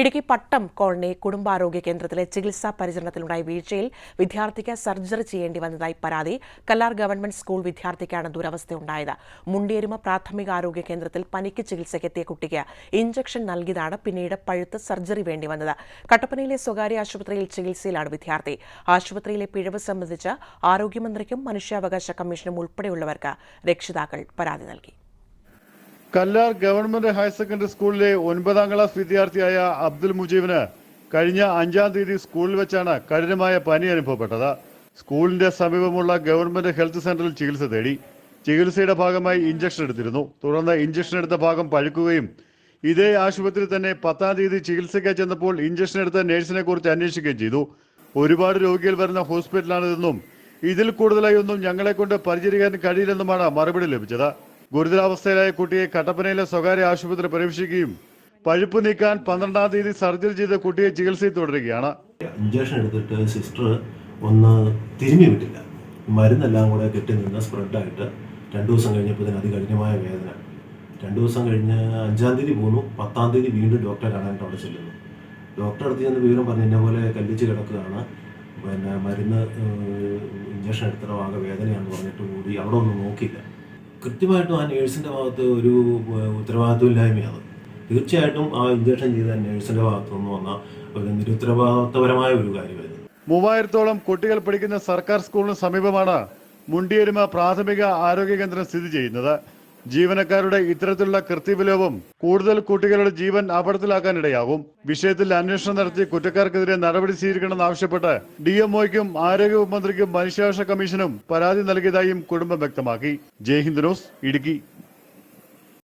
ഇടുക്കി പട്ടം colony കുടുംബാരോഗ്യ കേന്ദ്രത്തിലെ ചികിത്സാ പരിചരണത്തിലുണ്ടായ വീഴ്ചയിൽ വിദ്യാർത്ഥിക്ക് സർജറി ചെയ്യേണ്ടി വന്നതായി പരാതി കല്ലാർ ഗവൺമെന്റ് സ്കൂൾ വിദ്യാർത്ഥിക്കാണ് ദുരവസ്ഥയുണ്ടായത്. മുണ്ടിയരുമ പ്രാഥമിക ആരോഗ്യ കേന്ദ്രത്തിൽ പനിക്ക് ചികിത്സയ്ക്കെത്തിയ കുട്ടിക്ക് ഇഞ്ചക്ഷൻ നൽകിയതാണ് പിന്നീട് പഴുത്ത് സർജറി വേണ്ടി വന്നത്. കട്ടപ്പനയിലെ സ്വകാര്യ ആശുപത്രിയിൽ ചികിത്സയിലാണ് വിദ്യാർത്ഥി. ആശുപത്രിയിലെ പിഴവ് സംബന്ധിച്ച് ആരോഗ്യമന്ത്രിക്കും മനുഷ്യാവകാശ കമ്മീഷനും ഉൾപ്പെടെയുള്ളവർക്ക് രക്ഷിതാക്കൾ പരാതി നൽകി. കല്ലാർ ഗവൺമെന്റ് ഹയർ സെക്കൻഡറി സ്കൂളിലെ ഒൻപതാം ക്ലാസ് വിദ്യാർത്ഥിയായ അബ്ദുൽ മുജീബിന് കഴിഞ്ഞ അഞ്ചാം തീയതി സ്കൂളിൽ വെച്ചാണ് കഠിനമായ പനി അനുഭവപ്പെട്ടത്. സ്കൂളിന്റെ സമീപമുള്ള ഗവൺമെന്റ് ഹെൽത്ത് സെന്ററിൽ ചികിത്സ തേടി ചികിത്സയുടെ ഭാഗമായി ഇഞ്ചക്ഷൻ എടുത്തിരുന്നു. തുടർന്ന് ഇഞ്ചക്ഷൻ എടുത്ത ഭാഗം പഴുക്കുകയും ഇതേ ആശുപത്രി തന്നെ പത്താം തീയതി ചികിത്സയ്ക്കായി ചെന്നപ്പോൾ ഇഞ്ചക്ഷൻ എടുത്ത നേഴ്സിനെ കുറിച്ച് അന്വേഷിക്കുകയും ചെയ്തു. ഒരുപാട് രോഗികൾ വരുന്ന ഹോസ്പിറ്റലാണിതെന്നും ഇതിൽ കൂടുതലായി ഒന്നും ഞങ്ങളെ കൊണ്ട് പരിചരിക്കാൻ കഴിയില്ലെന്നുമാണ് മറുപടി ലഭിച്ചത്. ഗുരുതരാവസ്ഥയിലായ കുട്ടിയെ കട്ടപ്പനയിലെ സ്വകാര്യ ആശുപത്രി പ്രവേശിക്കുകയും പഴുപ്പ് നീക്കാൻ പന്ത്രണ്ടാം തീയതി സർജറി ചെയ്ത കുട്ടിയെ ചികിത്സയിൽ തുടരുകയാണ്. ഇഞ്ചക്ഷൻ എടുത്തിട്ട് സിസ്റ്റർ ഒന്ന് തിരിഞ്ഞു വിട്ടില്ല. മരുന്നെല്ലാം കൂടെ കെട്ടി നിന്ന് സ്പ്രെഡായിട്ട് രണ്ടു ദിവസം കഴിഞ്ഞപ്പോൾ ഇതിന് അതികഠിനമായ വേദന. രണ്ടു ദിവസം കഴിഞ്ഞ് അഞ്ചാം തീയതി പോന്നു. പത്താം തീയതി വീണ്ടും ഡോക്ടറെ കാണാനായിട്ട് അവിടെ ചെല്ലുന്നു ഡോക്ടറെ അടുത്ത് ചെന്ന് വിവരം പറഞ്ഞു ഇന്ന പോലെ കല്ലിച്ച് കിടക്കുകയാണ്. പിന്നെ മരുന്ന് ഇഞ്ചക്ഷൻ എടുത്തിട്ട് ആകെ വേദനയാണെന്ന് പറഞ്ഞിട്ട് കൂടി അവിടെ ഒന്നും നോക്കില്ല കൃത്യമായിട്ടും ആ നേഴ്സിന്റെ ഭാഗത്ത് ഒരു ഉത്തരവാദിത്വം ഉത്തരവാദിത്വമില്ലായ്മയാണ്. തീർച്ചയായിട്ടും ആ ഇഞ്ചക്ഷൻ ചെയ്ത നേഴ്സിന്റെ ഭാഗത്തു നിന്ന് വന്ന ഒരു നിരുത്തരവാദിത്വപരമായ ഒരു കാര്യമായിരുന്നു. മൂവായിരത്തോളം കുട്ടികൾ പഠിക്കുന്ന സർക്കാർ സ്കൂളിന് സമീപമാണ് മുണ്ടിയരുമ പ്രാഥമിക ആരോഗ്യ കേന്ദ്രം സ്ഥിതി ചെയ്യുന്നത്. ജീവനക്കാരുടെ ഇത്തരത്തിലുള്ള കൃത്യവിലോപം കൂടുതൽ കുട്ടികളുടെ ജീവൻ അപകടത്തിലാക്കാനിടയാകും വിഷയത്തിൽ അന്വേഷണം നടത്തി കുറ്റക്കാർക്കെതിരെ നടപടി സ്വീകരിക്കണമെന്ന് ആവശ്യപ്പെട്ട് ഡി എംഒക്കും ആരോഗ്യ മന്ത്രിക്കും മനുഷ്യാവകാശ കമ്മീഷനും പരാതി നൽകിയതായും കുടുംബം വ്യക്തമാക്കി. ജയ്ഹിന്ദ് ന്യൂസ് ഇടുക്കി.